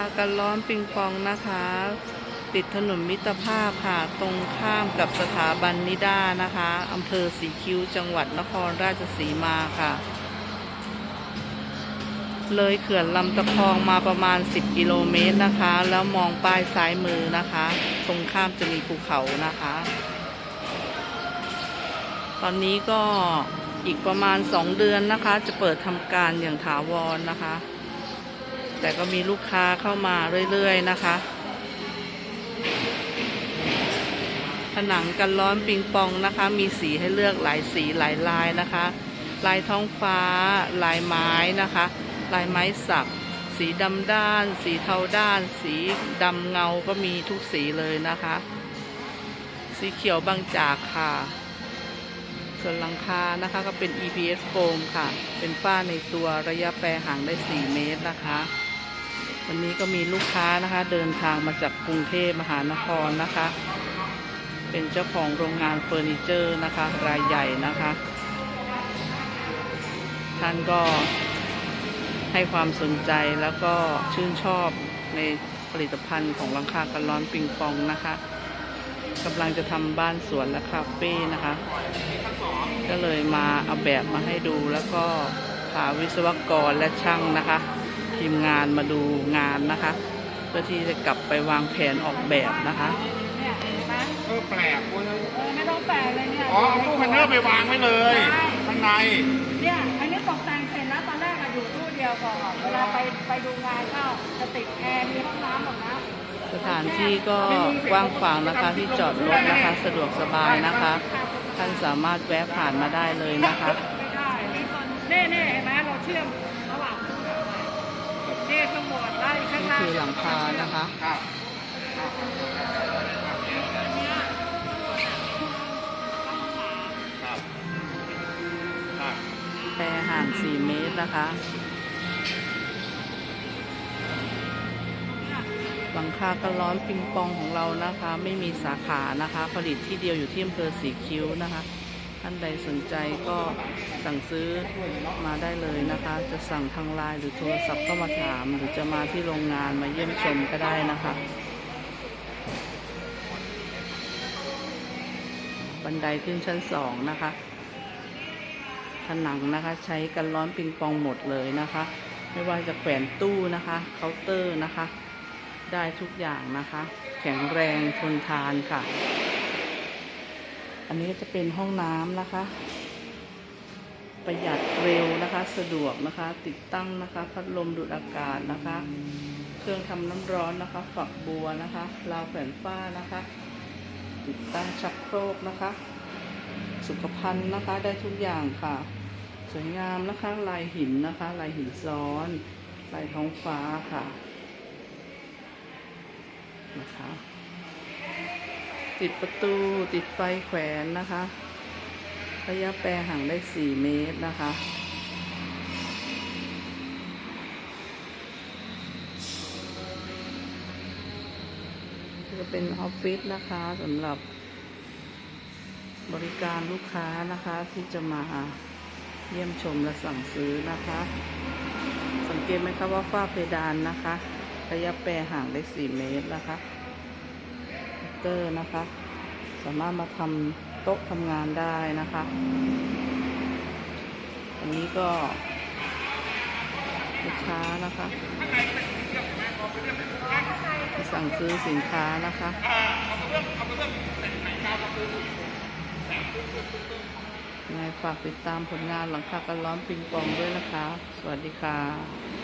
ากันร้อนปิงปองนะคะ ติดถนนมิตรภาพค่ะ ตรงข้ามกับสถาบันนิด้านะคะอำเภอสีคิ้วจังหวัดนครราชสีมาค่ะ เลยเขื่อนลำตะคองมาประมาณ 10 กิโลเมตรนะคะ แล้วมองป้ายซ้ายมือนะคะ ตรงข้ามจะมีภูเขานะคะ ตอนนี้ก็อีกประมาณ 2 เดือนนะคะ จะเปิดทำการอย่างถาวรนะคะ แต่ก็มีลูกค้าเข้ามาเรื่อยๆนะคะ ผนังกันร้อนปิงปองนะคะ มีสีให้เลือกหลายสีหลายลายนะคะ ลายท้องฟ้า ลายไม้นะคะ ลายไม้สัก สีดำด้าน สีเทาด้าน สีดำเงาก็มีทุกสีเลยนะคะ สีเขียวบางจากค่ะส่วนหลังคานะคะก็เป็น EPS โฟมค่ะ เป็นฝ้าในตัวระยะแปรห่างได้ 4 เมตรนะคะ วันนี้ก็มีลูกค้านะคะ เดินทางมาจากกรุงเทพมหานครนะคะ เป็นเจ้าของโรงงานเฟอร์นิเจอร์นะคะ รายใหญ่นะคะ ท่านก็ให้ความสนใจแล้วก็ชื่นชอบในผลิตภัณฑ์ของลังคากันร้อนปิงปองนะคะกำลังจะทำบ้านสวนและคาเฟ่นะคะ ก็เลยมาเอาแบบมาให้ดูแล้วก็พาวิศวกรและช่างนะคะ ทีมงานมาดูงานนะคะ เพื่อที่จะกลับไปวางแผนออกแบบนะคะเนี่ยเห็นไหมเออแปลกเว้ยเออไม่ต้องแปลกเลยเนี่ยอ๋อเอาตู้คอนเนอร์ไปวางไว้เลยข้างใน เนี่ยอันนี้ตกแต่งเสร็จแล้วตอนแรกอะอยู่ตู้เดียวก่อนเวลาไปไปดูงานก็จะติดแอร์มีห้องน้ำหมดนะสถานที่ก็กว้างขวางนะคะที่จอดรถนะคะ สะดวกสบายนะคะ ท่านสามารถแวะผ่านมาได้เลยนะคะ ไม่ได้มีคนเน่เน่เห็นไหมเราเชื่อมระหว่างนี่ข้างบนได้ข้าง นี่ ล่าง คือหลังคานะคะแปรห่าง 4 เมตรนะคะ หลังคากันร้อนปิงปองของเรานะคะ ไม่มีสาขานะคะ ผลิตที่เดียวอยู่ที่อำเภอสีคิ้วนะคะ ท่านใดสนใจก็สั่งซื้อมาได้เลยนะคะ จะสั่งทางไลน์หรือโทรศัพท์ก็มาถาม หรือจะมาที่โรงงานมาเยี่ยมชมก็ได้นะคะ บันไดขึ้นชั้นสองนะคะผนังนะคะใช้กันร้อนปิงปองหมดเลยนะคะ ไม่ว่าจะแขวนตู้นะคะเคาน์เตอร์นะคะ ได้ทุกอย่างนะคะ แข็งแรงทนทานค่ะ อันนี้จะเป็นห้องน้ำนะคะ ประหยัดเร็วนะคะ สะดวกนะคะ ติดตั้งนะคะ พัดลมดูดอากาศนะคะ เครื่องทำน้ำร้อนนะคะ ฝักบัวนะคะราวแขวนฝ้านะคะ ติดตั้งชักโครกนะคะ สุขภัณฑ์นะคะได้ทุกอย่างค่ะ สวยงามนะคะ ลายหินนะคะ ลายหินซ้อนลายท้องฟ้าค่ะนะคะ ติดประตูติดไฟแขวนนะคะ ระยะแปรห่างได้ 4 เมตรนะคะ จะเป็นออฟฟิศนะคะสำหรับบริการลูกค้านะคะที่จะมาเยี่ยมชมและสั่งซื้อนะคะ สังเกตไหมคะว่าฝ้าเพดานนะคะ ระยะแปรห่างได้ 4 เมตรนะคะ เตอร์นะคะ สามารถมาทำโต๊ะทำงานได้นะคะ อันนี้ก็ลูกค้านะคะสั่งซื้อสินค้านะคะยังไงฝากติดตามผลงานหลังคากันร้อนปิงปองด้วยนะคะ สวัสดีค่ะ